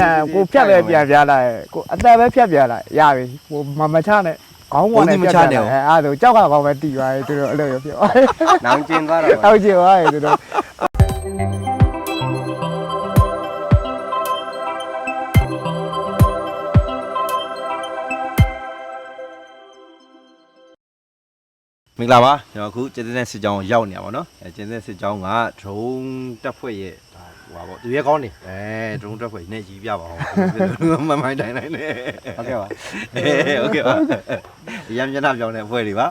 တန်ကိုဖြတ်ပဲပြန်ပြလိုက်ကိုအသက်ပဲဖြတ်ပြလိုက်ရပြီကိုမမချနဲ့ခေါင်းပေါ်နဲ့ဖြတ်ပြလိုက်အဲအဲ့ဒါဆိုကြောက်ကကောင်းပဲတီသွားတယ်သူတို့အဲ့လိုပြောနောင်ကျင်သွားတာပါအောက်ကျသွားတယ်သူတို့ မင်္ဂလာပါကျွန်တော်အခုကျင်းတဲ့စစ်ကြောင်းကိုရောက်နေရပါတော့အဲကျင်းတဲ့စစ်ကြောင်းက drone တက်ဖွဲ့ရဲ့ဒါဟိုပါပေါ့သူရဲကောင်းနေအဲ drone တက်ဖွဲ့နဲ့ကြီးပြပါအောင်မမိုင်းတိုင်းတိုင်းနဲ့ဟုတ်ကဲ့ပါအဲဟုတ်ကဲ့ပါရမ်းမျက်နှာပြောင်းတဲ့အဖွဲ့တွေပါ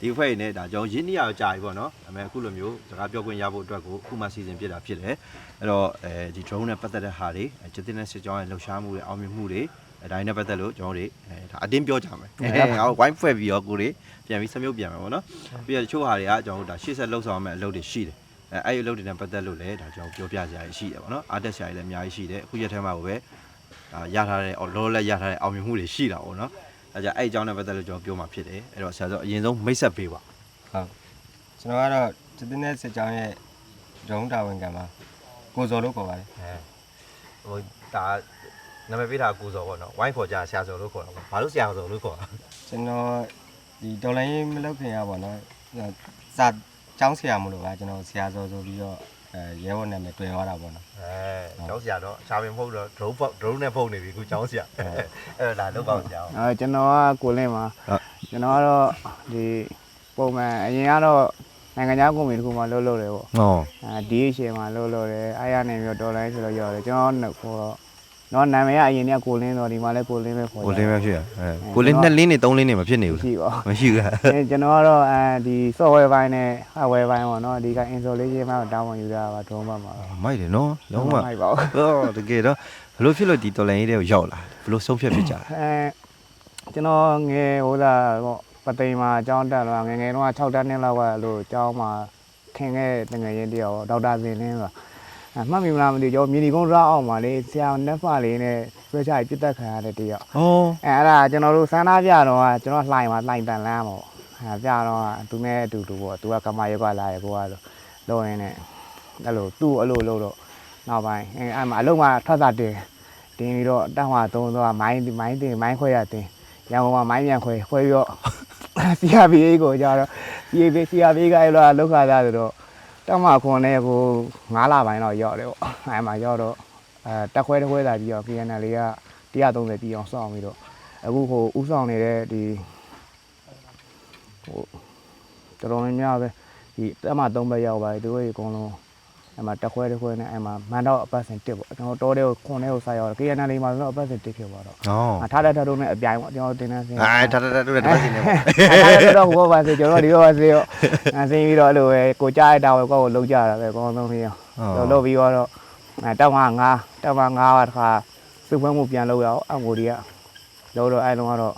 ဒီအဖွဲ့တွေနဲ့ဒါကျွန်တော်ရင်းနှီးရကြာပြီပေါ့နော်ဒါပေမဲ့အခုလိုမျိုးစကားပြောခွင့်ရဖို့အတွက်ကိုအခုမှစီစဉ်ပြတာဖြစ်တယ်အဲ့တော့အဲဒီ drone နဲ့ပတ်သက်တဲ့ဟာတွေကျင်းတဲ့စစ်ကြောင်းရဲ့လှုပ်ရှားမှုတွေအောင်မြင်မှုတွေ အဲဒါတွေနဲ့ပတ်သက်လို့ကျွန်တော်တို့အဲဒါအတင်းပြောကြမယ်အဲငါတို့ဝိုင်းဖွဲ့ပြီးတော့ကိုတွေပြန်ပြီးစမြုပ်ပြန်မယ်ပေါ့နော်ပြီးတော့တချို့ဟာတွေကကျွန်တော်တို့ဒါရှေ့ဆက်လှုပ်ဆောင်ရမယ့်အလုပ်တွေရှိတယ်အဲအဲ့ဒီအလုပ်တွေနဲ့ပတ်သက်လို့လည်းဒါကျွန်တော်ပြောပြကြရရှိတယ်ပေါ့နော်အားတက်ရှာရည်လည်းအများကြီးရှိတယ်အခုရက်ထဲမှာကိုပဲဒါရထားတဲ့လောလောလတ်ရထားတဲ့အောင်မြင်မှုတွေရှိတာပေါ့နော်အဲကြအဲ့အကြောင်းနဲ့ပတ်သက်လို့ကျွန်တော်ပြောမှာဖြစ်တယ်အဲ့တော့ဆရာဆိုအရင်ဆုံးမိတ်ဆက်ပေးပါဟုတ်ကျွန်တော်ကတော့ကျတင်းတဲ့စစ်ကြောင်းရဲ့ဒုံတာဝန်ခံပါကိုစော်လို့ခေါ်ပါတယ်အဲဟိုဒါ နာမည်ပေးတာကိုစော်ပေါ့နော်ဝိုင်းခေါ်ကြဆရာစော်လို့ခေါ်တာပေါ့ဘာလို့ဆရာစော်လို့ခေါ်တာကျွန်တော်ဒီဒေါ်လာရေးမလုပ်ခင်ရပါတော့စာကျောင်းဆရာမလို့ပါကျွန်တော်ဆရာစော်ဆိုပြီးတော့အဲရဲဘော်နာမည်တွေ့သွားတာပေါ့နော်အဲကျောင်းဆရာတော့အခြားပင်မဟုတ်တော့ drone drone နဲ့ဖုန်းနေပြီအခုကျောင်းဆရာအဲ့ဒါလောက်ပါဆရာအဲကျွန်တော်ကကိုလင်းပါဟုတ်ကျွန်တော်ကတော့ဒီပုံမှန်အရင်ကတော့နိုင်ငံခြားကုမ္ပဏီတစ်ခုမှလှုပ်လှုပ်တယ်ပေါ့ဟောအဲ DH မှာလှုပ်လှုပ်တယ်အားရနေပြီးတော့ဒေါ်လာဆိုတော့ရောက်တယ်ကျွန်တော်ဟိုတော့ နာမည်ကအရင်ကကိုလင်းတော့ဒီမှာလည်းကိုလင်းပဲခေါ်ကိုလင်းပဲဖြစ်ရအဲကိုလင်းနှစ်လင်းနေသုံးလင်းနေမဖြစ်နေဘူးလားရှိပါမရှိဘူးလားအဲကျွန်တော်ကတော့အဲဒီ software ဘိုင်းနဲ့ hardware ဘိုင်းပေါ့နော်ဒီက installation ဘိုင်းကိုတောင်းဝင်ယူတာပါ drone ဘက်မှာပါမိုက်တယ်နော်လုံးဝမိုက်ပါဘူးအော်တကယ်တော့ဘလို့ဖြစ်လို့ဒီတော်လိုင်းရေးတွေကိုရောက်လာဘလို့ဆုံးဖြတ်ဖြစ်ကြလဲအဲကျွန်တော်ငယ်ဟိုလာပေါ့ပသိမ်မှာအကြောင်းတက်လာငယ်ငယ်တော့6တန်းနဲ့လောက်ကလို့အကြောင်းမှာခင်ခဲ့တငယ်ချင်းတယောက်ဒေါက်တာစင်လင်းဆိုတာအ မှတ်မိမလားမသိဘူးကျွန်တော်မြေဒီကုန်းရောက်အောင်ပါလေဆရာနက်ဖာလေးနဲ့ဆွဲချပြစ်တက်ခံရတဲ့တယောက်။အော်အဲအဲ့ဒါကျွန်တော်တို့စမ်းသားပြတော့ကကျွန်တော်လှိုင်မှာလှိုင်တန်လန်းပေါ့အဲပြတော့ကသူနဲ့အတူတူပေါ့သူကကမာရုပ်ကလာရကိုကတော့လောရင်းနဲ့အဲ့လိုသူ့အဲ့လိုလို့တော့နောက်ပိုင်းအဲအဲ့မှာအလုံးမှာထွက်တာတင်တင်ပြီးတော့တောင်းမှာသုံးတော့မိုင်းမိုင်းတင်မိုင်းခွဲရတင်ရန်ကုန်မှာမိုင်းပြန်ခွဲခွဲပြီးတော့ CRBA ကိုကြတော့ CRBA CRBA ကအဲ့လိုလောက်ခါသားဆိုတော့ တောင်းမှာခွန်နဲ့ကို9လပိုင်းတော့ရောက်တယ်ပေါ့အဲ့မှာရောက်တော့အဲတက်ခွဲတစ်ခွဲသာပြီးတော့ PNL လေးက130ပြီးအောင်စောင့်ပြီးတော့အခုဟိုဥဆောင်နေတဲ့ဒီဟိုတော်တော်များများပဲဒီတက်မှ3ဘက်ရောက်ပါတယ်သူတို့ရေအကုန်လုံး အဲ့မှာတက်ခွဲတစ်ခွဲနဲ့အဲ့မှာမန်တော့အပတ်စဉ်တစ်ပေါ့ကျွန်တော်တော်တဲ့ကိုခွန်တဲ့ကိုစားရောက်တယ် KNL လေးမှာဆိုတော့အပတ်စဉ်တစ်ဖြစ်သွားတော့။အော်အထားတဲ့ထထုံးနဲ့အပြိုင်ပေါ့ကျွန်တော်တင်နေစင်းအဲတတတတူတဲ့ပတ်စီနေပေါ့အဲ့ဒါတော့ဟိုပါစေကျွန်တော်ဒီဘက်ပါစေရောအဲစင်းပြီးတော့အဲ့လိုပဲကိုကြားရတာပဲကိုယ့်ကိုလုံးကြတာပဲအကောင်းဆုံးပြီးအောင်။တော့လုပ်ပြီးတော့အဲတောက်မှငါတောက်မှငါပါတခါစုပွဲမှုပြန်လုပ်ရအောင်အငိုဒီကလို့တော့အဲ့လုံးကတော့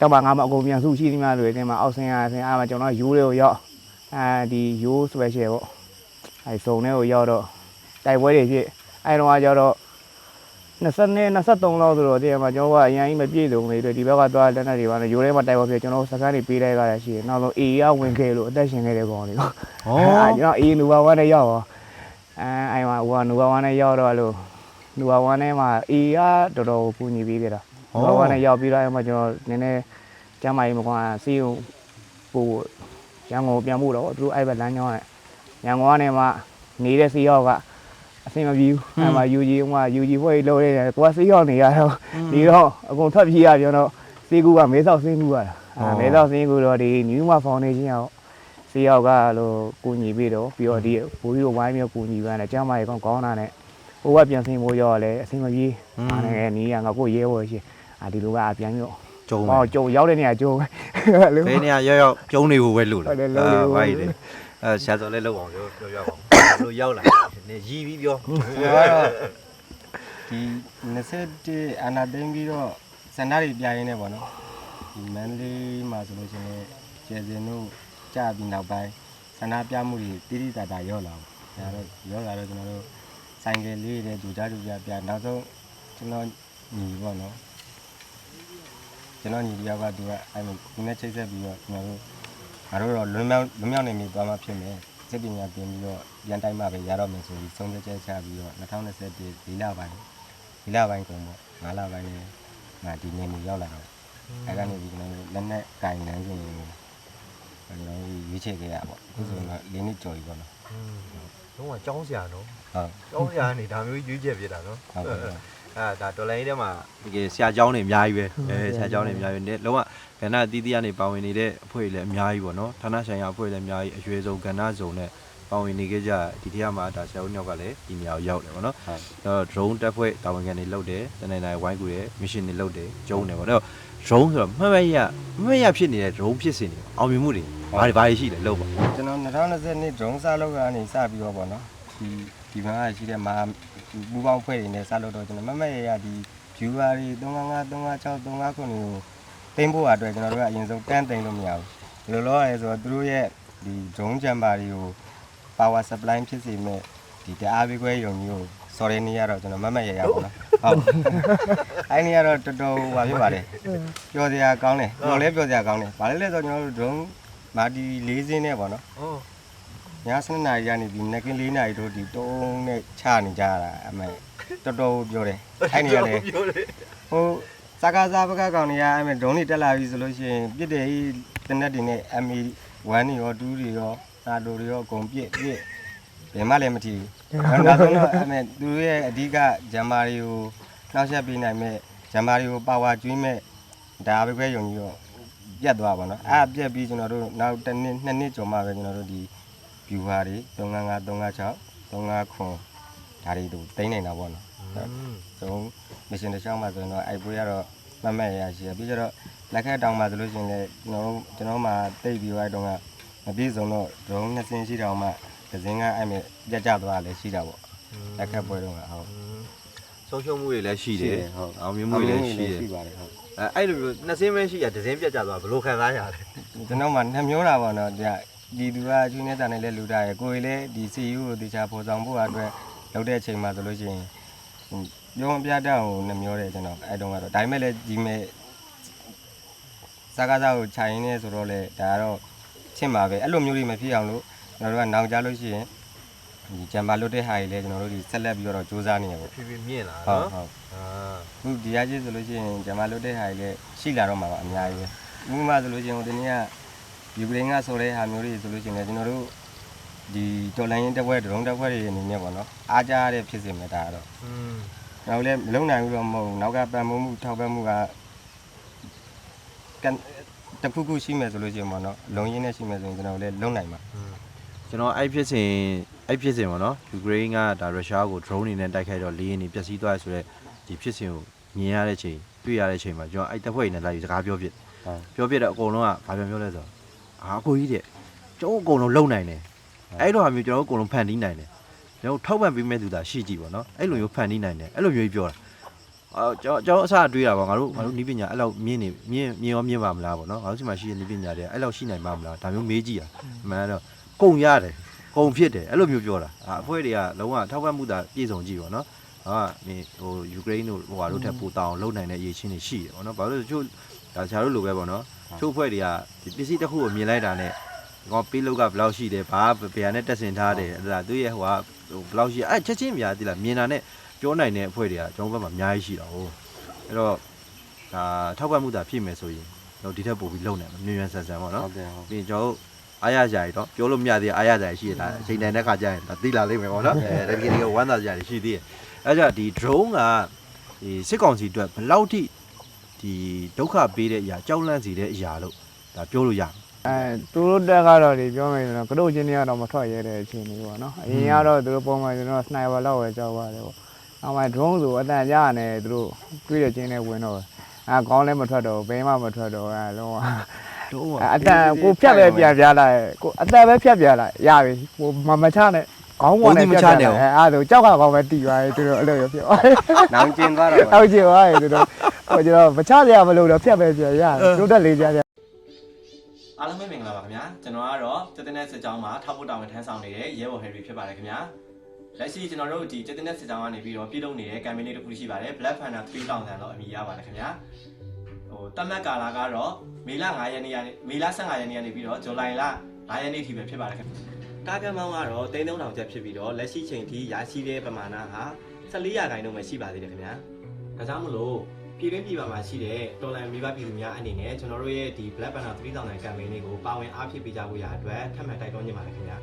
တောက်မှငါမအကုန်ပြန်စုရှိသမျှတွေအတင်းမှာအောက်ဆင်းရဆင်းအားမှာကျွန်တော်ယူတွေကိုရောက်အဲဒီယူ special ပေါ့ အဲစုံတွေကိုရောက်တော့တိုက်ပွဲတွေဖြစ်အဲ့တော့ကကျတော့20နဲ့23လောက်ဆိုတော့ဒီမှာကျွန်တော်ကအရင်ကြီးမပြည့်စုံလေဒီဘက်ကသွားလက်နက်တွေပါနေယူထဲမှာတိုက်ပွဲဖြစ်ကျွန်တော်စကားတွေပေးလိုက်ရတာရှိတယ်နောက်ဆုံး AA ကဝင်ခဲ့လို့အသက်ရှင်ခဲ့တဲ့ကောင်တွေ။အဲကျွန်တော်အေးနူပါဝမ်းနဲ့ရောက်တော့အဲအိမ်မှာဟိုကနူပါဝမ်းနဲ့ရောက်တော့လို့နူပါဝမ်းနဲ့မှာအေးကတော်တော်ပူညီပေးခဲ့တာနူပါဝမ်းနဲ့ရောက်ပြီးတော့အဲ့မှာကျွန်တော်နည်းနည်းကျမ်းမာရေးမကွာစီးုံပို့ရန်ကုန်ပြန်ဖို့တော့သူတို့အဲ့ဘက်လမ်းကြောင်းနဲ့ ရန်ကုန်ကနေမှနေတဲ့စီရောက်ကအဆင်မပြေဘူးအဲ့မှာ UG ဟိုမှာ UG ဖွဲ့လို့ရတယ်ကိုကစီရောက်နေရတော့ဒီတော့အကုန်ထွက်ပြေးရပြန်တော့စီကူကမဲဆောက်စင်းကူရတာအဲမဲဆောက်စင်းကူတော့ဒီ New Ma Foundation ရောက်စီယောက်ကလို့ကူညီပြီးတော့ပြီးတော့ဒီဘူကြီးကိုဝိုင်းပြီးကူညီပန်းတယ်ကျမ်းမာရေးကောင်းကောင်းတာနဲ့ဟိုကပြန်ဆင်းဖို့ရောလဲအဆင်မပြေအားနဲ့နီးရငါကိုရဲဝဲရှိအာဒီလိုကအပြန်ပြီးတော့ကျုံဟောကြုံရောက်တဲ့နေရာကြုံလို့ဘယ်နေရာရောက်ရောက်ကျုံနေဖို့ပဲလို့လားဟုတ်တယ်လုံးနေဖို့ဘာကြီးလဲ အဲဆရာစော်လည်းလောက်အောင်ပြောပြောရအောင်ဘလို့ရောက်လာနေရီးပြီးပြောကျွန်တော်ကတော့ဒီ21အာနာသိမ့်ပြီးတော့စန္ဒတွေပြရင်းနေပေါ့နော်ဒီမန်လေးမှာဆိုလို့ရှိရင်ကျယ်စင်တို့ကြာပြီးနောက်ပိုင်းစန္ဒပြမှုတွေတိတိတတ်တာရော့လာဘူးဒါတော့ရော့လာတော့ကျွန်တော်တို့ဆိုင်ကယ်လေးတွေဒူကြဒူကြပြနောက်ဆုံးကျွန်တော်ညီပေါ့နော်ကျွန်တော်ညီတယောက်ကသူကအဲ့လိုဒီနဲ့ချိတ်ဆက်ပြီးတော့ကျွန်တော်တို့ ငါတို့တော့လွန်မြောက်လွန်မြောက်နေပြီသွားမှဖြစ်မယ်စစ်ပညာပြင်ပြီးတော့ပြန်တိုင်းမှပဲရတော့မယ်ဆိုပြီးဆုံးဖြတ်ချက်ချပြီးတော့2021ဒီလပိုင်းဒီလပိုင်းကုန်ပေါ့ငါးလပိုင်းနဲ့ငါဒီနေနေရောက်လာတော့အဲကနေဒီကျွန်တော်တို့လက်နဲ့ကင်လန်းစဉ်ကိုကျွန်တော်တို့ရွေးချယ်ခဲ့ရပေါ့အခုဆိုတော့၄နှစ်ကျော်ပြီပေါ့နော်လုံးဝကြောင်းစရာနော်ဟုတ်ကြောင်းစရာနေဒါမျိုးရွေးချက်ပြတာနော်ဟုတ်ကဲ့ဟုတ် အဲဒါတော်လိုင်းထဲမှာတကယ်ဆရာเจ้าနေအများကြီးပဲအဲဆရာเจ้าနေအများကြီးပဲလုံးဝကဏ္ဍအသီးသီးကနေပါဝင်နေတဲ့အဖွဲ့တွေလည်းအများကြီးပေါ့နော်ဌာနဆိုင်ရာအဖွဲ့တွေလည်းအများကြီးအရွယ်ဆုံးကဏ္ဍစုံနဲ့ပါဝင်နေကြကြဒီတရားမှာဒါဆရာဦးညောက်ကလည်းဒီနေရာကိုရောက်တယ်ပေါ့နော် ဟုတ် အဲ့တော့ drone တက်ဖွဲ့တာဝန်ခံတွေလုပ်တယ်တနေ့တိုင်းဝိုင်းကူတယ် mission တွေလုပ်တယ်ကျုံးတယ်ပေါ့အဲ့တော့ drone ဆိုတော့မှတ်မှတ်ရမှတ်မှတ်ရဖြစ်နေတဲ့ drone ဖြစ်စဉ်တွေအောင်မြင်မှုတွေဘာတွေဘာတွေရှိလဲလို့ပါ ကျွန်တော်2020နှစ်ဒရုန်းစားလောက်ကနေစပြီးတော့ပေါ့နော်ဒီဒီမှာရှိတဲ့မာ ပူပေါင်းဖွဲ့တွေနဲ့စလို့တော့ကျွန်တော်မမတ်ရရဒီ viewer တွေ355 356 359ခုကိုတင်ဖို့အတွက်ကျွန်တော်တို့ကအရင်ဆုံးတန်းတင်လို့မရဘူးဘယ်လိုလုပ်ရလဲဆိုတော့သူတို့ရဲ့ဒီ drone jammer တွေကို power supply ဖြစ်စေမဲ့ဒီတအားပေးခွဲယုံကြီးကိုစော်ရနေရတော့ကျွန်တော်မမတ်ရရပေါ့နော်ဟုတ်အဲ့ဒီကတော့တော်တော်ဟိုပါဖြစ်ပါလေပျော်စရာကောင်းတယ်ပျော်လဲပျော်စရာကောင်းတယ်ဘာလဲလဲဆိုတော့ကျွန်တော်တို့ drone မာဒီ၄စင်းနဲ့ပေါ့နော်ဟော ည7နာရီကနေပြီးနက်ကင်း4နာရီတို့ဒီတုံးနဲ့ချနေကြတာအမေတော်တော်ပြောတယ်အဲ့နေရလေပြောတယ်ဟိုစကားစားဘကကောင်တွေကအဲ့မဲ့ဒုံးတွေတက်လာပြီဆိုလို့ရှိရင်ပြစ်တယ်ဤတနက်တွေနဲ့ MA 1တွေရော2တွေရောစာတိုတွေရောအကုန်ပြစ်ပြစ်ဘယ်မှလည်းမထီဘူးနောက်ဆုံးတော့အဲ့မဲ့သူတို့ရဲ့အဓိကဂျမ်မာတွေကိုနှောက်ယှက်ပေးနိုင်မဲ့ဂျမ်မာတွေကိုပါဝါကျွေးမဲ့ဒါပဲခွဲယုံကြီးရောပြတ်သွားပါတော့အဲ့ပြက်ပြီးကျွန်တော်တို့နောက်တစ်နှစ်နှစ်နှစ်ကျော်မှပဲကျွန်တော်တို့ဒီ viewer တွေ355 356 35ခွန်ဒါတွေတို့တိမ့်နေတာပေါ့နော်ဆုံး mission တစ်ချောင်းမှာဆိုရင်တော့အိုက်ပွဲကတော့မတ်မတ်ရရရှိရပြီးကြတော့လက်ခက်တောင်မှာဆိုလို့ရှိရင်လည်းကျွန်တော်တို့ကျွန်တော်မှတိတ်ပြီးတော့အဲ့တုန်းကမပြည့်စုံတော့ drone နှစ်စင်းရှိတောင်မှတစ်စင်းကအဲ့မဲ့ကြကြသွားလည်းရှိတာပေါ့လက်ခက်ပွဲတုန်းကဟုတ်ဆုံးရှုံးမှုတွေလည်းရှိတယ်ဟုတ်အောင်မြင်မှုတွေလည်းရှိတယ်ရှိပါတယ်ဟုတ်အဲအဲ့လိုမျိုးနှစ်စင်းပဲရှိရတစ်စင်းပြတ်ကြသွားဘယ်လိုခံစားရလဲကျွန်တော်မှနှမျိုးတာပေါ့နော်ဒီ ဒီသူကကျွေးနေတာနဲ့လည်းလူတာရယ်ကိုယ်လည်းဒီ CU ကိုတေချာပေါ်ဆောင်ဖို့အတွက်လုပ်တဲ့အချိန်မှာဆိုလို့ရှိရင်ပြောမပြတတ်အောင်နှမျိုးတယ်ကျွန်တော်အဲ့တုန်းကတော့ဒါပေမဲ့လည်းဒီမဲ့စကားစားကိုခြိုင်နေဆိုတော့လေဒါကတော့ချင့်ပါပဲအဲ့လိုမျိုးတွေမဖြစ်အောင်လို့ကျွန်တော်တို့ကနောင်ကြလို့ရှိရင်ဒီဂျမ်ဘာလွတ်တဲ့ဟာကြီးလဲကျွန်တော်တို့ဒီဆက်လက်ပြီးတော့စူးစမ်းနေရပေါ့ဖြည်းဖြည်းမြင့်လာဟုတ်နော်ဟုတ်အာအခုဒီရကြီးဆိုလို့ရှိရင်ဂျမ်ဘာလွတ်တဲ့ဟာကြီးလဲရှိလာတော့မှာပါအများကြီးပဲဥပမာဆိုလို့ရှိရင်ဟိုဒီနေ့က ယူကရိန်းကဆိုတဲ့ဟာမျိုးတွေဆိုလို့ရှိရင်လည်းကျွန်တော်တို့ဒီတော်လိုင်းရင်တက်ပွဲဒရုန်းတက်ပွဲတွေအနေနဲ့ပေါ့နော်အားကြရတဲ့ဖြစ်စေမယ်ဒါကတော့อืมနောက်လည်းမလုံနိုင်ဘူးတော့မဟုတ်ဘူးနောက်ကပံ့ပိုးမှုထောက်ပံ့မှုကကန်တစ်ခုခုရှိမယ်ဆိုလို့ရှိရင်ပေါ့နော်လုံရင်းနဲ့ရှိမယ်ဆိုရင်ကျွန်တော်လည်းလုံနိုင်မှာကျွန်တော်အဲ့ဖြစ်စဉ်အဲ့ဖြစ်စဉ်ပေါ့နော်ယူကရိန်းကဒါရုရှားကို drone နေနဲ့တိုက်ခိုက်တော့လေယာဉ်တွေပျက်စီးသွားရဆိုတော့ဒီဖြစ်စဉ်ကိုမြင်ရတဲ့ချိန်တွေ့ရတဲ့ချိန်မှာကျွန်တော်အဲ့တပ်ဖွဲ့တွေနဲ့လာပြီးစကားပြောဖြစ်ဟုတ်ပြောပြတော့အကုန်လုံးကဘာပြောပြောလဲဆိုတော့ အာအကိုကြီးတဲ့ကျွန်တော်အကုန်လုံးလုံနိုင်တယ်အဲ့တော့ဟာမျိုးကျွန်တော်တို့အကုန်လုံးဖန်တီးနိုင်တယ်ကျွန်တော်ထောက်ပံ့ပေးမဲ့သူသာရှိကြည့်ပေါ့နော်အဲ့လိုမျိုးဖန်တီးနိုင်တယ်အဲ့လိုမျိုးကြီးပြောတာအော်ကျွန်တော်ကျွန်တော်အစတွေးတာပါငါတို့ငါတို့နီးပညာအဲ့လောက်မြင့်နေမြင့်မြင့်ရောမြင့်ပါမလားပေါ့နော်ငါတို့ဒီမှာရှိတဲ့နီးပညာတွေအဲ့လောက်ရှိနိုင်ပါမလားဒါမျိုးမေးကြည့်တာအမှန်တော့ကုံရတယ်ကုံဖြစ်တယ်အဲ့လိုမျိုးပြောတာအာအဖွဲ့တွေကလုံးဝထောက်ပံ့မှုသာပြည့်စုံကြည့်ပေါ့နော်ဟာမင်းဟိုယူကရိန်းတို့ဟိုဟာတို့ထက်ပိုတောင်းလုံနိုင်တဲ့အရေးချင်းတွေရှိတယ်ပေါ့နော်ဘာလို့လဲဆိုတော့ဒါဆရာတို့လိုပဲပေါ့နော် ချို့ဖွဲ့တွေကဒီပစ္စည်းတစ်ခုကိုမြင်လိုက်တာနဲ့ကောပေးလို့ကဘယ်လောက်ရှိတယ်ဘာဘယ်ဟာနဲ့တက်ဆင်ထားတယ်အဲ့ဒါသူရဲ့ဟိုကဟိုဘယ်လောက်ရှိအဲ့ချက်ချင်းများသိလားမြင်တာနဲ့ပြောနိုင်တဲ့အဖွဲ့တွေကကျွန်တော်ဘက်မှာအများကြီးရှိတာဟုတ်အဲ့တော့ဒါထောက်ပံ့မှုတာဖြစ်မယ်ဆိုရင်တော့ဒီထက်ပိုပြီးလုံနိုင်မှာမြင်မြန်ဆန်ဆန်ပေါ့နော်ဟုတ်တယ်ဟုတ်ပြီးရင်ကျွန်တော်တို့အားရကြရတော့ပြောလို့မရသေးအားရကြရရှိရတာအချိန်တန်တဲ့ခါကျရင်ဒါသိလာလိမ့်မယ်ပေါ့နော်အဲတကယ်တကယ်ဝမ်းသာကြရရှိသေးတယ်အဲ့ကြင့်ဒီ drone ကဒီစစ်ကောင်စီအတွက်ဘယ်လောက်ထိ ဒီဒုက္ခပေးတဲ့အရာကြောက်လန့်စေတဲ့အရာလို့ဒါပြောလို့ရတယ်အဲသူတို့တက်ကတော့ဒီပြောမယ်ဆိုတော့ကတို့ချင်းတွေကတော့မထွက်ရဲတဲ့အခြေအနေပေါ့နော်အရင်ကတော့သူတို့ပုံမှန်ကျွန်တော်စနိုက်ပါလောက်ပဲကြောက်ပါတယ်ပေါ့နောက်မှ drone ဆိုအတန်ကြားရတယ်သူတို့တွေးတဲ့ချင်းတွေဝင်တော့အဲခေါင်းလည်းမထွက်တော့ဘင်းမှမထွက်တော့အဲလုံးဝတော့အတန်ကိုဖြတ်ပဲပြန်ပြလိုက်ကိုအတန်ပဲဖြတ်ပြလိုက်ရပြီဟိုမမချနဲ့ ခေါင်းပေါ်နဲ့ဖြတ်ပြလိုက်အဲအဲ့ဒါကြောက်ကခေါင်းပဲတီသွားတယ်သူတို့အဲ့လိုပြောနောင်ကျင်သွားတော့အောက်ကျသွားတယ်သူတို့ဟိုကျွန်တော်မချရရမလို့တော့ဖြတ်ပဲပြန်ရတယ်တိုးတက်လေးကြကြအားလုံးပဲမင်္ဂလာပါခင်ဗျာကျွန်တော်ကတော့ကျက်တင်တဲ့စစ်ကြောင်းမှာထောက်ဖို့တာဝန်ထမ်းဆောင်နေတဲ့ရဲဘော်ဟယ်ရီဖြစ်ပါတယ်ခင်ဗျာလက်ရှိကျွန်တော်တို့ဒီကျက်တင်တဲ့စစ်ကြောင်းကနေပြီးတော့ပြည်လုံးနေတဲ့ campaign လေးတစ်ခုရှိပါတယ် Black Panther 3000တော့အမည်ရပါတယ်ခင်ဗျာဟိုတတ်မှတ်ကာလကတော့မေလ9ရက်နေ့ကနေမေလ15ရက်နေ့ကနေပြီးတော့ဇူလိုင်လ9ရက်နေ့ထိပဲဖြစ်ပါတယ်ခင်ဗျာ ကားကမ်းမောင်းကတော့3000ကျပ်ဖြစ်ပြီးတော့လက်ရှိချိန်ထိရရှိတဲ့ပမာဏဟာ14ရာခိုင်နှုန်းပဲရှိပါသေးတယ်ခင်ဗျာဒါကြောင့်မလို့ပြည်တွင်းပြည်ပမှာရှိတဲ့တော်လန်မိဘပြည်သူများအနေနဲ့ကျွန်တော်တို့ရဲ့ဒီ Black Panther 3000 campaign လေးကိုပါဝင်အားဖြည့်ပေးကြဖို့ရအတွက်ထပ်မံတိုက်တွန်းနေပါတယ်ခင်ဗျာ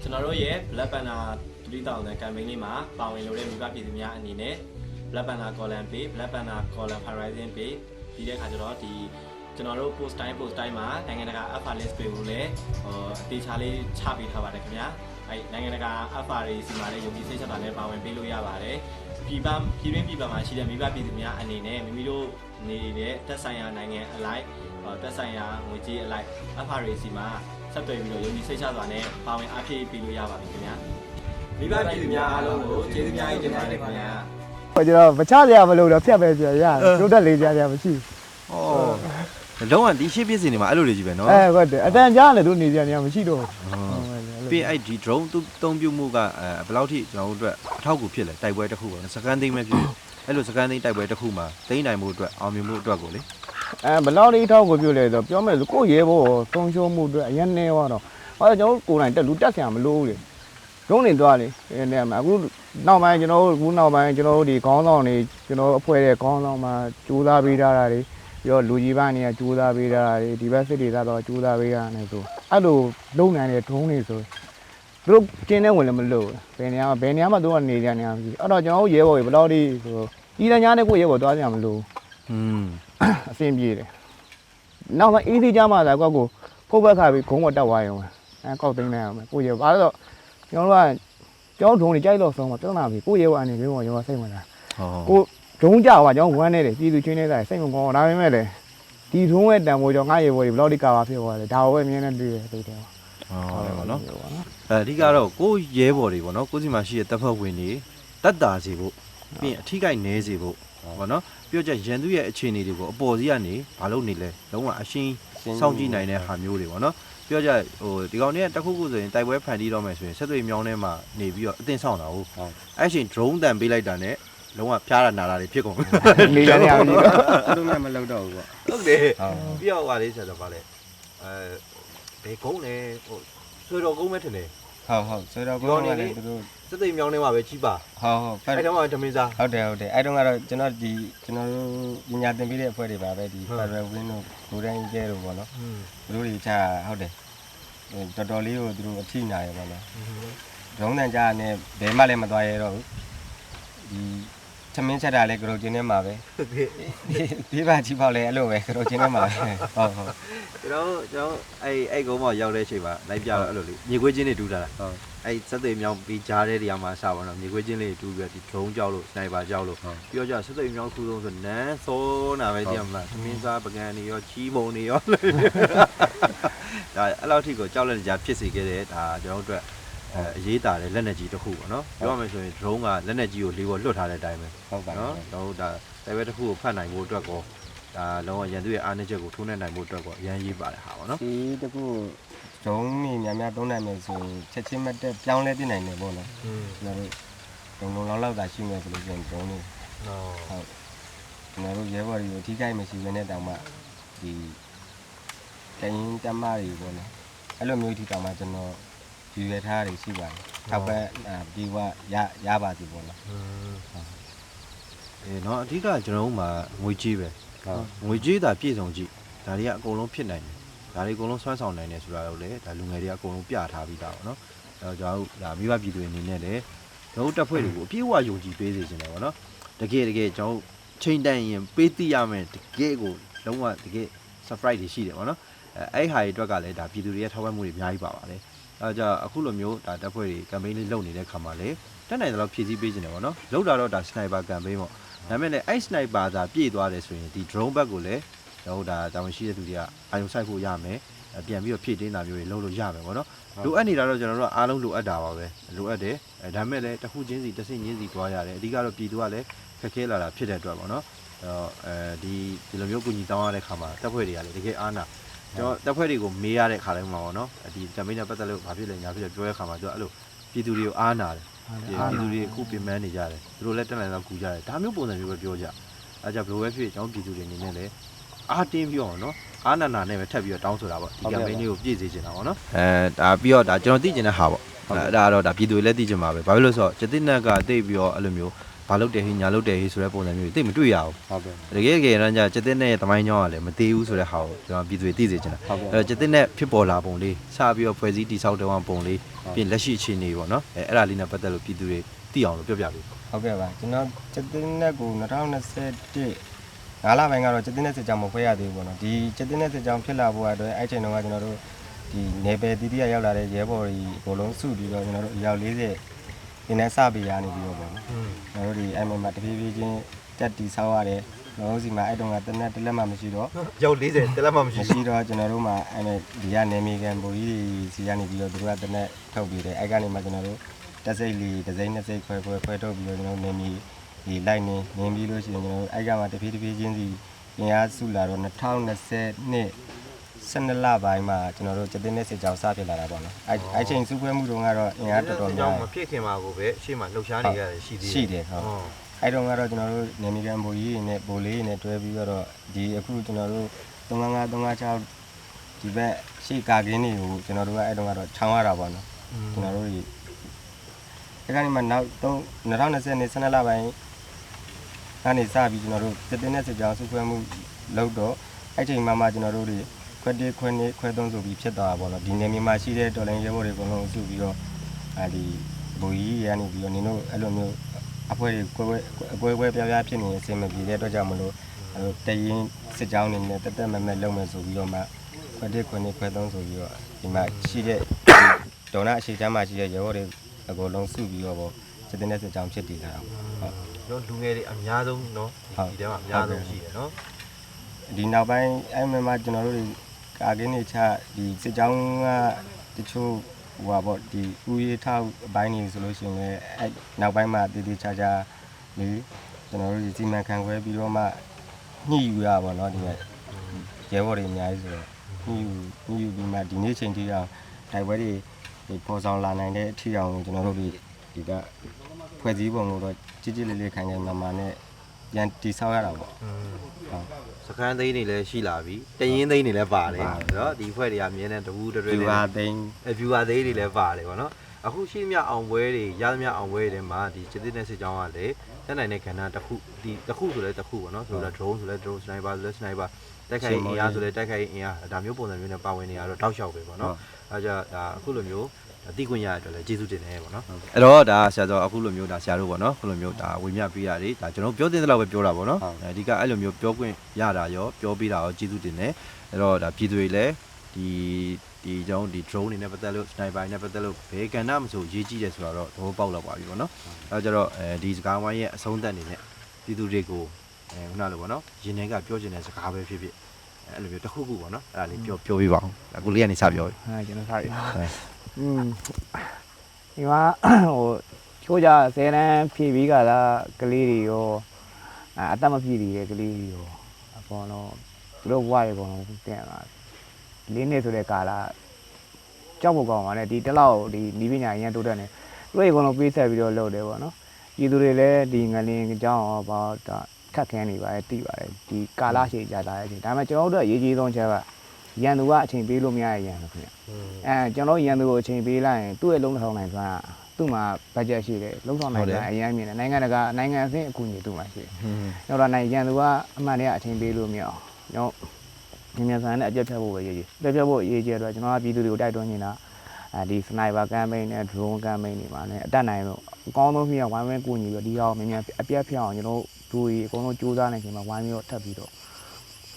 ကျွန်တော်တို့ရဲ့ Black Panther 3000 campaign လေးမှာပါဝင်လို့တဲ့မိဘပြည်သူများအနေနဲ့ Black Panther column page Black Panther column horizon page ပြီးတဲ့အခါကျတော့ဒီ ကျွန်တော်တို့ post time post time မှာနိုင်ငံတကာ alpha list တွေကိုလည်းဟိုအသေးချာလေးချပေးထားပါတယ်ခင်ဗျာအဲနိုင်ငံတကာ alpha တွေစီမှာလည်းယုံကြည်စိတ်ချတာလည်းပါဝင်ပေးလို့ရပါတယ်ပြည်ပပြည်တွင်းပြည်ပမှာရှိတဲ့မိဘပြည်သူများအနေနဲ့မိမိတို့နေတဲ့တက်ဆိုင်ရာနိုင်ငံအလိုက်ဟိုတက်ဆိုင်ရာငွေကြေးအလိုက် alpha တွေစီမှာဆက်သွယ်ပြီးတော့ယုံကြည်စိတ်ချစွာနဲ့ပါဝင်အားဖြည့်ပေးလို့ရပါပြီခင်ဗျာမိဘပြည်သူများအားလုံးကိုကျေးဇူးများကြီးတင်ပါတယ်ခင်ဗျာဟိုကျွန်တော်မချစရာမလိုတော့ဖြတ်ပဲပြရတယ်တိုးတက်လေးကြရမရှိဩ လုံးဝဒီရှေ့ပြစ်စင်နေမှာအဲ့လိုတွေကြီးပဲနော်အဲဟုတ်တယ်အတန်ကြားလည်းသူနေကြနေမရှိတော့ပြီးအဲ့ဒီ drone သူတုံးပြုတ်မှုကအဲဘယ်လောက်ထိကျွန်တော်တို့အတွက်အထောက်အကူဖြစ်လဲတိုက်ပွဲတစ်ခုပေါ့နော်စကန်သိမ်းမဲ့ဖြစ်အဲ့လိုစကန်သိမ်းတိုက်ပွဲတစ်ခုမှာသိမ်းနိုင်မှုအတွက်အောင်မြင်မှုအတွက်ကိုလေအဲဘယ်လောက်လေးထောက်ကိုပြုတ်လဲဆိုပြောမယ်ဆိုကိုရဲဘောသုံးရှုံးမှုအတွက်အရင်နေသွားတော့ဟောကျွန်တော်ကိုယ်တိုင်တက်လူတက်ဆရာမလို့လေရုံးနေသွားလေအဲနေမှာအခုနောက်ပိုင်းကျွန်တော်တို့အခုနောက်ပိုင်းကျွန်တော်တို့ဒီခေါင်းဆောင်တွေကျွန်တော်အဖွဲ့တဲ့ခေါင်းဆောင်မှာကြိုးစားပေးထားတာတွေ ပြီးတော့လူကြီးပိုင်းတွေကကြိုးစားပေးထားတာတွေဒီဘက်စစ်တွေသားတော့ကြိုးစားပေးရနေဆိုအဲ့လိုလုံနိုင်တဲ့ဒုံးတွေဆိုသူတို့ကျင်းနေဝင်လည်းမလို့ဘယ်နေရာမှာဘယ်နေရာမှာသူကနေကြနေရမရှိအဲ့တော့ကျွန်တော်တို့ရဲဘော်တွေဘယ်လောက်ဒီဆိုဤတညာနဲ့ကိုရဲဘော်သွားကြမလို့อืมအဆင်ပြေတယ်။နောက်မှအေးသေးကြမှသာကောက်ကိုကိုယ့်ဘက်ခါပြီးဂုံးမတက်သွားရုံပဲ။အဲကောက်သိမ်းလိုက်အောင်ပဲကိုရဲဘာလို့တော့ကျွန်တော်တို့ကကျောင်းဒုံတွေကြိုက်တော့ဆုံးမှာပြဿနာပြီကိုရဲဘောအနေမျိုးရောစိတ်ဝင်လာဟောကို ဒုံကြောက်ပါကျွန်တော်ဝမ်းနေတယ်ပြည်သူချင်းနေတာစိတ်မကောင်းဒါပေမဲ့လေဒီဒုံရဲ့တန်ဖိုးကြောင့်ငါရဲဘောတွေဘယ်လောက်ဒီကာပါဖြစ်သွားလဲဒါကိုပဲအမြင်နဲ့တွေ့ရသိတယ်ဟောတယ်ပေါ့နော်အဲအဓိကတော့ကိုယ်ရဲဘော်တွေပေါ့နော်ကိုယ်စီမှာရှိတဲ့တပ်ဖွဲ့ဝင်တွေတတ်တာစီဖို့ပြီးရင်အထီးကိုက်နေစီဖို့ပေါ့နော်ပြောကြရန်သူရဲ့အခြေအနေတွေကိုအပေါ်စီကနေမလုပ်နေလဲလုံးဝအရှင်းစောင့်ကြည့်နိုင်တဲ့ဟာမျိုးတွေပေါ့နော်ပြောကြဟိုဒီကောင်တွေကတစ်ခုခုဆိုရင်တိုက်ပွဲဖန်တီးတော့မယ်ဆိုရင်ဆက်သွေးမြောင်းထဲမှာနေပြီးတော့အတင်းဆောင်တာဟုတ်အဲ့ချိန် drone တန်ပေးလိုက်တာနဲ့ လုံးဝဖျားတာနာတာတွေဖြစ်ကုန်နေရနေရပြီအဲ့လိုမှမလုပ်တော့ဘူးပေါ့ဟုတ်တယ်ဟုတ်ပြီးတော့ဟာလေးဆက်တော့ဗာလေအဲဘယ်ကုန်းလဲဟိုဆွေတော်ကုန်းပဲထင်တယ်ဟုတ်ဟုတ်ဆိုတော့ကိုယ်ကလည်းသူတို့စက်သိမ်မြောင်းထဲမှာပဲကြီးပါဟုတ်ဟုတ်ဖက်အဲ့ထဲမှာဓမင်းစားဟုတ်တယ်ဟုတ်တယ်အဲ့တုန်းကတော့ကျွန်တော်ဒီကျွန်တော်တို့ပညာသင်ပေးတဲ့အဖွဲ့တွေပါပဲဒီ Federal Win တို့ Golden Eagle တို့ပေါ့နော်သူတို့တွေချဟုတ်တယ်တော်တော်လေးကိုသူတို့အထိနာရပါတော့ဒုံးတန်ကြားနဲ့ဘယ်မှလည်းမသွားရတော့ဘူးဒီ သမင်းချက်တာလည်းကရုတ်ချင်းထဲမှာပဲဒီပါချီပေါက်လည်းအဲ့လိုပဲကရုတ်ချင်းထဲမှာပဲဟုတ်ဟုတ်ကျွန်တော်ကျွန်တော်အဲ့အဲ့ကုန်းမှာရောက်တဲ့အချိန်မှာလိုက်ပြတော့အဲ့လိုလေမြေခွေးချင်းတွေတူးတာလားဟုတ်အဲ့စက်သိမ်မြောင်းပြီးကြားတဲ့နေရာမှာစပါတော့မြေခွေးချင်းလေးတူးပြီးဒီ drone ကြောက်လို့ sniper ကြောက်လို့ပြောကြစက်သိမ်မြောင်းခုဆုံးဆိုနန်းစောနာပဲတည်မလားသမင်းစားပကံတွေရောချီးမုံတွေရောဒါအဲ့လောက်ထိကိုကြောက်လက်ကြဖြစ်စေခဲ့တဲ့ဒါကျွန်တော်တို့အတွက် အဲအရေးတာတဲ့လက်နက်ကြီးတစ်ခုပေါ့နော်ပြောရမယ်ဆိုရင် drone ကလက်နက်ကြီးကိုလေးပေါ်လွတ်ထားတဲ့အတိုင်းပဲဟုတ်ပါနော်နော်တော့ဒါတိုင်ဝဲတစ်ခုကိုဖတ်နိုင်ဖို့အတွက်ကောဒါလုံးဝရန်သူရဲ့အားနည်းချက်ကိုထိုးနှက်နိုင်ဖို့အတွက်ကောအရန်ရေးပါတယ်ဟာပေါ့နော်ဒီတကူဒုံးနေများများသုံးနိုင်မယ်ဆိုရင်ချက်ချင်းမတ်တက်ပြောင်းလဲပြနိုင်တယ်ပေါ့နော်ကျွန်တော်တို့လုံလုံလောက်လောက်သာရှိမယ်ဆိုလို့ရှိရင်ဒုံးနေဟုတ်ကျွန်တော်တို့ရဲဘော်တွေကိုအထီးကိုက်မရှိဘဲနဲ့တောင်မှဒီတရင်တမတွေပေါ့နော်အဲ့လိုမျိုးအထီးတောင်မှကျွန်တော် ယူရထားတွေရှိပါတယ်ထောက်ပဲဒီကရရပါစီပေါ့နော် အေးနော်အဓိကကျွန်တော်တို့မှာငွေကြေးပဲဟုတ်ငွေကြေးသာပြည့်စုံကြည့်ဒါတွေကအကုန်လုံးဖြစ်နိုင်တယ်ဒါတွေအကုန်လုံးဆွမ်းဆောင်နိုင်တယ်ဆိုတာတော့လေဒါလူငယ်တွေကအကုန်လုံးပြထားပြီးသားပေါ့နော်အဲတော့ကျွန်တော်တို့ဒါမိဘပြည်သူတွေအနေနဲ့လည်းကျွန်တော်တို့တပ်ဖွဲ့တွေကိုအပြည့်အဝယုံကြည်ပေးစေချင်တယ်ပေါ့နော်တကယ်တကယ်ကျွန်တော်တို့ချိန်တန်ရင်ပေးသိရမယ်တကယ်ကိုလုံးဝတကယ် surprise တွေရှိတယ်ပေါ့နော်အဲအဲ့ဟာတွေအတွက်ကလည်းဒါပြည်သူတွေရဲ့ထောက်ပံ့မှုတွေအများကြီးပါပါတယ် အဲတော့ကြောင့်အခုလိုမျိုးဒါတပ်ဖွဲ့တွေ campaign လေးလုပ်နေတဲ့ခါမှာလေတက်နိုင်တယ်လို့ဖြည့်ဆည်းပေးခြင်းတယ်ပေါ့နော်လောက်တာတော့ဒါ sniper campaign ပေါ့ဒါပေမဲ့လည်းအဲ့ sniper သာပြည့်သွားတယ်ဆိုရင်ဒီ drone ဘက်ကိုလည်းကျွန်တော်တို့ဒါတာဝန်ရှိတဲ့သူတွေကအာရုံစိုက်ဖို့ရမယ်အဲပြန်ပြီးတော့ဖြည့်တင်းတာမျိုးတွေလုပ်လို့ရမယ်ပေါ့နော်လိုအပ်နေတာတော့ကျွန်တော်တို့ကအားလုံးလိုအပ်တာပါပဲလိုအပ်တယ်အဲဒါပေမဲ့လည်းတစ်ခုချင်းစီတစ်ဆင့်ချင်းစီသွားရတယ်အဓိကတော့ပြည်သူကလည်းခက်ခဲလာတာဖြစ်တဲ့အတွက်ပေါ့နော်အဲတော့အဲဒီဒီလိုမျိုးကူညီတောင်းရတဲ့ခါမှာတပ်ဖွဲ့တွေကလည်းတကယ်အားနာ ကျွန်တော်တပ်ဖွဲ့တွေကိုမေးရတဲ့ခါတိုင်းမှာပေါ့နော်ဒီ campaign နဲ့ပတ်သက်လို့ဘာဖြစ်လဲညာဖြစ်လဲပြောရတဲ့ခါမှာသူကအဲ့လိုပြည်သူတွေကိုအားနာတယ်ပြည်သူတွေအခုပြင်ပန်းနေကြတယ်သူတို့လည်းတက်နိုင်တော့ကူကြတယ်ဒါမျိုးပုံစံမျိုးပဲပြောကြအဲကြဘယ်လိုပဲဖြစ်ကျွန်တော်ပြည်သူတွေအနေနဲ့လည်းအားတင်းပြီးတော့နော်အားနာနာနဲ့ပဲထပ်ပြီးတော့တောင်းဆိုတာပေါ့ဒီ campaign လေးကိုပြည့်စေချင်တာပေါ့နော်အဲဒါပြီးတော့ဒါကျွန်တော်သိချင်တဲ့ဟာပေါ့အဲ့ဒါကတော့ဒါပြည်သူတွေလည်းသိချင်ပါပဲဘာဖြစ်လို့လဲဆိုတော့ကျတိနက်ကတိတ်ပြီးတော့အဲ့လိုမျိုး ဘာဘာလုပ်တယ်ဟိညာလုပ်တယ်ဟိဆိုတဲ့ပုံစံမျိုးတွေတိတ်မတွေ့ရဘူးဟုတ်ကဲ့တကယ်တကယ်တမ်းကျကျက်တဲ့နဲ့တမိုင်းကြောင်းကလည်းမသေးဘူးဆိုတဲ့ဟာကိုကျွန်တော်ပြည်သူတွေသိစေချင်တာဟုတ်ကဲ့အဲ့တော့ကျက်တဲ့နဲ့ဖြစ်ပေါ်လာပုံလေးစပြီးတော့ဖွဲ့စည်းတိဆောက်တဲ့ပုံလေးဟုတ်ပြီးရင်လက်ရှိအခြေအနေပေါ့နော်အဲအဲ့ဒါလေးနဲ့ပတ်သက်လို့ပြည်သူတွေသိအောင်လို့ပြောပြပေးဟုတ်ကဲ့ပါကျွန်တော်ကျက်တင်နဲ့ကို2021ငါးလပိုင်းကတော့ကျက်တင်နဲ့စစ်ကြောင်မဖွဲ့ရသေးဘူးပေါ့နော်ဒီကျက်တင်နဲ့စစ်ကြောင်ဖြစ်လာဖို့အတွက်အဲ့ချိန်တုန်းကကျွန်တော်တို့ဒီနေပယ်တီတီရရောက်လာတဲ့ရဲဘော်ကြီးအကုန်လုံးစုပြီးတော့ကျွန်တော်တို့အယောက်40 ဒီနေ့စပေးရနေပြီးတော့ပေါ့နော်อืมကျွန်တော်တို့ဒီအဲ့မှာတဖြည်းဖြည်းချင်းတက်တီဆောက်ရတယ်ကျွန်တော်တို့စီမှာအဲ့တုန်းကတနက်တစ်လက်မှမရှိတော့ရောက်40တလက်မှမရှိမရှိတော့ကျွန်တော်တို့မှာအဲ့နဲ့ဒီကနေမီကန်ဘူကြီးတွေစီကနေပြီးတော့သူကတနက်ထုတ်ပြီးတယ်အဲ့ကနေမှကျွန်တော်တို့တက်စိတ်လေးတစ်စိမ့်နှစ်စိမ့်ခွဲခွဲခွဲထုတ်ပြီးတော့ကျွန်တော်တို့နေမီဒီလိုက်နေနေပြီးလို့ရှိရင်ကျွန်တော်တို့အဲ့ကမှတဖြည်းတဖြည်းချင်းစီပြင်အားစုလာတော့2020နှစ် 12လပိုင်းမှာကျွန်တော်တို့ကျတဲ့နဲ့စစ်ကြောင်စဖြစ်လာတာပေါ့နော်အဲ့အဲ့ချိန်စုပွဲမှုတုန်းကတော့အင်အားတော်တော်ကြောများင်းမဖြစ်ခင်မှာကိုပဲရှေ့မှာလှုပ်ရှားနေရတယ်ရှိသေးတယ်ရှိတယ်ဟုတ်အဲ့တော့ကတော့ကျွန်တော်တို့နေမီကန်ဘူကြီးတွေနဲ့ဘူလေးတွေနဲ့တွဲပြီးတော့ဒီအခုကျွန်တော်တို့355 356ဒီဘက်ရှေ့ကာကင်းတွေကိုကျွန်တော်တို့ကအဲ့တော့ကတော့ခြောင်းရတာပေါ့နော်ကျွန်တော်တို့ဒီအဲ့ကနေမှနောက်2020နှစ်12လပိုင်းကနေစပြီးကျွန်တော်တို့တက်တဲ့နဲ့စစ်ကြောင်းစုခွဲမှုလုပ်တော့အဲ့ချိန်မှာမှကျွန်တော်တို့တွေ ခွက်1ခွက်2ခွက်3ဆိုပြီးဖြစ်သွားတာပေါ့နော်ဒီနေမြေမှာရှိတဲ့တော်လိုင်းရဲဘော်တွေအကုန်လုံးစုပြီးတော့အဲဒီဘူကြီးရကနေပြီးတော့နင်တို့အဲ့လိုမျိုးအဖွဲတွေကွဲကွဲကွဲကွဲပြားပြားဖြစ်နေတဲ့အချိန်မပြေတဲ့အတွက်ကြောင့်မလို့အဲတရင်စစ်ကြောင်းနေနဲ့တက်တက်မမဲ့လုပ်မယ်ဆိုပြီးတော့မှခွက်1ခွက်2ခွက်3ဆိုပြီးတော့ဒီမှာရှိတဲ့ဒေါ်နာအရှိချမ်းမှာရှိတဲ့ရဲဘော်တွေအကုန်လုံးစုပြီးတော့ပေါ့စစ်တင်တဲ့စစ်ကြောင်းဖြစ်တည်လာအောင်ဟုတ်နော်လူငယ်တွေအများဆုံးနော်ဒီထဲမှာအများဆုံးရှိတယ်နော်ဒီနောက်ပိုင်းအဲ့မှာကျွန်တော်တို့ ကာကင်းနေချဒီစစ်ကြောင်းကတချို့ဟိုပါပေါ့ဒီဥရေးထောက်အပိုင်းနေဆိုလို့ရှိရင်လည်းအဲ့နောက်ပိုင်းမှာတည်တည်ချာချာလေကျွန်တော်တို့ဒီစီမံခန့်ခွဲပြီးတော့မှညှိယူရပါတော့ဒီကရဲဘော်တွေအများကြီးဆိုတော့ညှိယူညှိယူပြီးမှဒီနေ့ချိန်ထိအောင်တိုင်ပွဲတွေဒီပေါ်ဆောင်လာနိုင်တဲ့အထီအောင်ကျွန်တော်တို့ဒီဒီကဖွဲ့စည်းပုံလို့တော့ကြည်ကြည်လေးလေးခိုင်ခိုင်မာမာနဲ့ ပြန်တည်ဆောက်ရတာပေါ့อืมဟုတ် စကန်းသိန်းတွေလည်းရှိလာပြီတရင်သိန်းတွေလည်းပါတယ်နော်ဒီဖွဲ့တွေကအမြဲတမ်းတဝူးတရွေ့ဒီနဲ့ပါသိန်းအဖြူပါသေးတွေလည်းပါတယ်ပေါ့နော်အခုရှိသမျှအောင်ပွဲတွေရသမျှအောင်ပွဲတွေမှာဒီစစ်စစ်နဲ့စစ်ကြောင်းကလည်းတက်နိုင်တဲ့ကဏ္ဍတစ်ခုဒီတစ်ခုဆိုလဲတစ်ခုပေါ့နော်ဆိုတော့ drone ဆိုလဲ drone sniper ဆိုလဲ sniper တိုက်ခိုက်အင်အားဆိုလဲတိုက်ခိုက်အင်အားဒါမျိုးပုံစံမျိုးနဲ့ပါဝင်နေရတော့တောက်လျှောက်ပဲပေါ့နော်အဲကြဒါအခုလိုမျိုး အတိကွင့်ရတဲ့အတွက်လည်းကျေးဇူးတင်တယ်ပေါ့နော်အဲ့တော့ဒါဆရာတော်အခုလိုမျိုးဒါဆရာတို့ပေါ့နော်အခုလိုမျိုးဒါဝေမျှပေးရတယ်ဒါကျွန်တော်ပြောတင်တဲ့လောက်ပဲပြောတာပေါ့နော်အဓိကအဲ့လိုမျိုးပြောခွင့်ရတာရောပြောပေးတာရောကျေးဇူးတင်တယ်အဲ့တော့ဒါပြည်သူတွေလည်းဒီဒီကြောင့်ဒီ drone တွေနဲ့ပတ်သက်လို့ sniper နဲ့ပတ်သက်လို့ဘယ်ကဏ္ဍမဆိုရေးကြည့်တယ်ဆိုတော့သဘောပေါက်လာပါပြီပေါ့နော်အဲကြတော့အဲဒီစကားဝိုင်းရဲ့အဆုံးသတ်အနေနဲ့ပြည်သူတွေကိုအဲခုနလိုပေါ့နော်ရင်ထဲကပြောချင်တဲ့စကားပဲဖြစ်ဖြစ်အဲ့လိုမျိုးတစ်ခုခုပေါ့နော်အဲ့ဒါလေးပြောပြောပြပါအောင်အခုလေးကနေစပြောပြီအဲကျွန်တော်ထားရဟဲ့ อืมဒီမှာဟိုချိုးကြဆယ်တန်းဖြည့်ပြီးကြတာကလေးတွေရောအဲအသက်မပြည့်သေးတဲ့ကလေးတွေရောအပေါ်တော့သူတို့ဘဝတွေအကုန်လုံးတင်လာလေးနှစ်ဆိုတဲ့ကာလကြောက်ဖို့ကောင်းပါနဲ့ဒီတစ်လောက်ဒီနီးပညာအရင်တိုးတက်နေသူတို့အကုန်လုံးပေးဆက်ပြီးတော့လုပ်တယ်ပေါ့နော်ပြည်သူတွေလည်းဒီငလင်အကြောင်းရောဘာဒါခက်ခဲနေပါတယ်တိပါတယ်ဒီကာလရှိကြတာရဲ့အချိန်ဒါပေမဲ့ကျွန်တော်တို့အရေးကြီးဆုံးချက်က ရန်သူကအချိန်ပေးလို့မရတဲ့ရန်သူခင်ဗျအဲကျွန်တော်ရန်သူကိုအချိန်ပေးလိုက်ရင်သူ့ရဲ့လုံးထောင်နိုင်စွမ်းကသူ့မှာဘတ်ဂျက်ရှိတယ်လုံးထောင်နိုင်စွမ်းအရင်မြင်တယ်နိုင်ငံတကာနိုင်ငံအဆင့်အကူအညီသူ့မှာရှိတယ်။ကျွန်တော်နိုင်ရန်သူကအမှန်တည်းအချိန်ပေးလို့မရအောင်။ကျွန်တော်မြန်မြန်ဆန်နဲ့အပြတ်ဖြတ်ဖို့ပဲရည်ရည်။ပြတ်ဖြတ်ဖို့ရည်ရည်အတွက်ကျွန်တော်ကပြည်သူတွေကိုတိုက်တွန်းနေတာအဲဒီစနိုက်ပါကမ်ပိန်းနဲ့ drone ကမ်ပိန်းတွေမှာလည်းအတက်နိုင်လို့အကောင်းဆုံးမြင်ဝိုင်းဝန်းကူညီပြီးတော့ဒီအောင်မြန်မြန်အပြတ်ဖြတ်အောင်ကျွန်တော်တို့ဒီအကုန်လုံးစူးစမ်းနေချိန်မှာဝိုင်းပြီးတော့ထပ်ပြီးတော့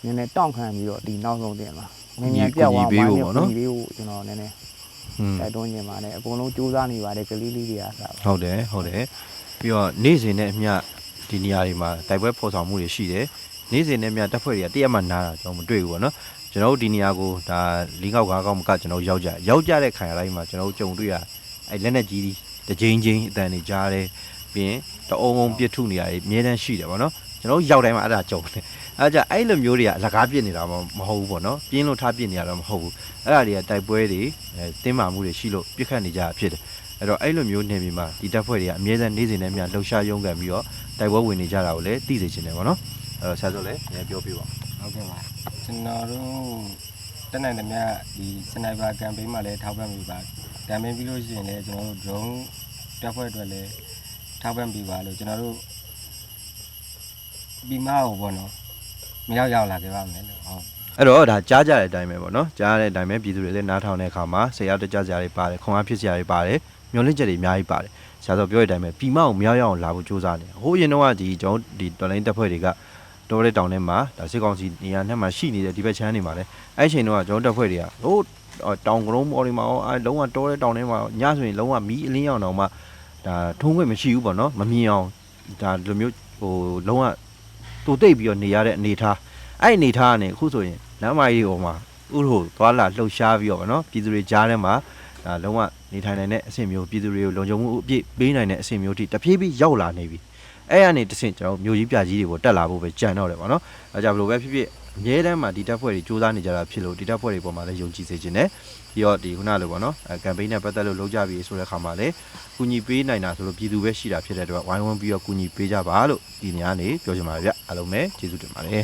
နည်းနည်းတောင့်ခံပြီးတော့ဒီနောက်ဆုံးတင်လာ။ မြန်မြန်ပြတ်သွားဝိုင်းပြီးကူညီပေးဖို့ကျွန်တော်နည်းနည်းอืมတိုက်တွန်းခြင်းပါတယ်အကုန်လုံးစူးစမ်းနေပါတယ်ကလေးလေးတွေကစားပါဟုတ်တယ်ဟုတ်တယ်ပြီးတော့နေ့စဉ်နဲ့အမျှဒီနေရာတွေမှာတိုက်ပွဲဖော်ဆောင်မှုတွေရှိတယ်နေ့စဉ်နဲ့အမျှတပ်ဖွဲ့တွေကတရက်မှနားတာကျွန်တော်မတွေ့ဘူးပေါ့နော်ကျွန်တော်တို့ဒီနေရာကိုဒါ၄ကောက်၅ကောက်မကကျွန်တော်ရောက်ကြရောက်ကြတဲ့ခံရတိုင်းမှာကျွန်တော်တို့ကြုံတွေ့ရအဲလက်နဲ့ကြီးတစ်ချိန်ချင်းအတန်တွေကြားတယ်ပြီးရင်တအုံအုံပြစ်ထုနေရတယ်အမြဲတမ်းရှိတယ်ပေါ့နော် ကျွန်တော်တို့ရောက်တိုင်းမှာအဲ့ဒါကြုံတယ်အဲ့ကြအဲ့လိုမျိုးတွေကအလကားပြစ်နေတာမဟုတ်ဘူးပေါ့နော်ပြင်းလို့ထားပြစ်နေရတာမဟုတ်ဘူးအဲ့ဒါတွေကတိုက်ပွဲတွေအဲတင်းမာမှုတွေရှိလို့ပြစ်ခတ်နေကြတာဖြစ်တယ်အဲ့တော့အဲ့လိုမျိုးနေပြည်မှာဒီတပ်ဖွဲ့တွေကအမြဲတမ်းနေ့စဉ်နဲ့မျှလှုပ်ရှားရုံးကန်ပြီးတော့တိုက်ပွဲဝင်နေကြတာကိုလည်းသိစေချင်တယ်ဗောနော်အဲ့တော့ဆရာတို့လည်းနည်းပြောပြပါဦးဟုတ်ကဲ့ပါကျွန်တော်တို့တက်နိုင်တဲ့မြတ်ဒီစနိုက်ပါကမ်ပိန်းမှာလည်းထောက်ပံ့ပေးပါကမ်ပိန်းပြီးလို့ရှိရင်လည်းကျွန်တော်တို့ drone တက်ဖွဲ့အတွက်လည်းထောက်ပံ့ပေးပါလို့ကျွန်တော်တို့ ပြီးမကိုပေါ့နော်မရောက်ရောက်လာခဲ့ပါမယ်လို့ဟုတ်အဲ့တော့ဒါကြားကြတဲ့အတိုင်းပဲပေါ့နော်ကြားရတဲ့အတိုင်းပဲပြည်သူတွေလည်းနားထောင်တဲ့အခါမှာဆရာတကြစရာတွေပါတယ်ခွန်အားဖြစ်စရာတွေပါတယ်မျောလင့်ချက်တွေအများကြီးပါတယ်ဆရာတော်ပြောတဲ့အတိုင်းပဲပြည်မကိုမရောက်ရအောင်လာဖို့ကြိုးစားနေဟိုးရင်တော့ကဒီကျွန်တော်ဒီတော်လိုင်းတပ်ဖွဲ့တွေကတော်တဲ့တောင်ထဲမှာဒါစစ်ကောင်စီနေရာနဲ့မှာရှိနေတဲ့ဒီဘက်ချမ်းတွေမှာလည်းအဲ့ချိန်တော့ကျွန်တော်တပ်ဖွဲ့တွေကဟိုးတောင်ကလုံးပေါ်တွေမှာအဲလုံးဝတော်တဲ့တောင်ထဲမှာညဆိုရင်လုံးဝမီးအလင်းရောင်တော့မှဒါထုံးခွင့်မရှိဘူးပေါ့နော်မမြင်အောင်ဒါလိုမျိုးဟိုလုံးဝ တူတိတ်ပြီးတော့နေရတဲ့အနေထားအဲ့အနေထားကနေအခုဆိုရင်လမ်းမကြီးပေါ်မှာဥထိုသွာလာလှုပ်ရှားပြီးတော့ဗောနော်ပြည်သူတွေကြားထဲမှာဒါလုံးဝနေထိုင်နိုင်တဲ့အဆင့်မျိုးပြည်သူတွေကိုလုံခြုံမှုအပြည့်ပေးနိုင်တဲ့အဆင့်မျိုးထိတဖြည်းဖြည်းရောက်လာနေပြီအဲ့ရနေတစ်ဆင့်ကျွန်တော်မျိုးကြီးပြကြီးတွေပေါ်တက်လာဖို့ပဲကြံတော့တယ်ဗောနော်အဲကြောင့်ဘယ်လိုပဲဖြစ်ဖြစ်အများတန်းမှာဒီတပ်ဖွဲ့တွေစူးစမ်းနေကြတာဖြစ်လို့ဒီတပ်ဖွဲ့တွေပေါ်မှာလည်းယုံကြည်စေခြင်းနဲ့ ပြီးတော့ဒီခုနလိုဗောနော်အဲကမ်ပိန်းနဲ့ပတ်သက်လို့လုပ်ကြပြီဆိုတဲ့အခါမှာလည်းကူညီပေးနိုင်တာဆိုလို့ပြည်သူပဲရှိတာဖြစ်တဲ့အတွက်ဝိုင်းဝန်းပြီးတော့ကူညီပေးကြပါလို့ဒီနေရာနေပြောချင်ပါတယ်ဗျအားလုံးပဲကျေးဇူးတင်ပါတယ်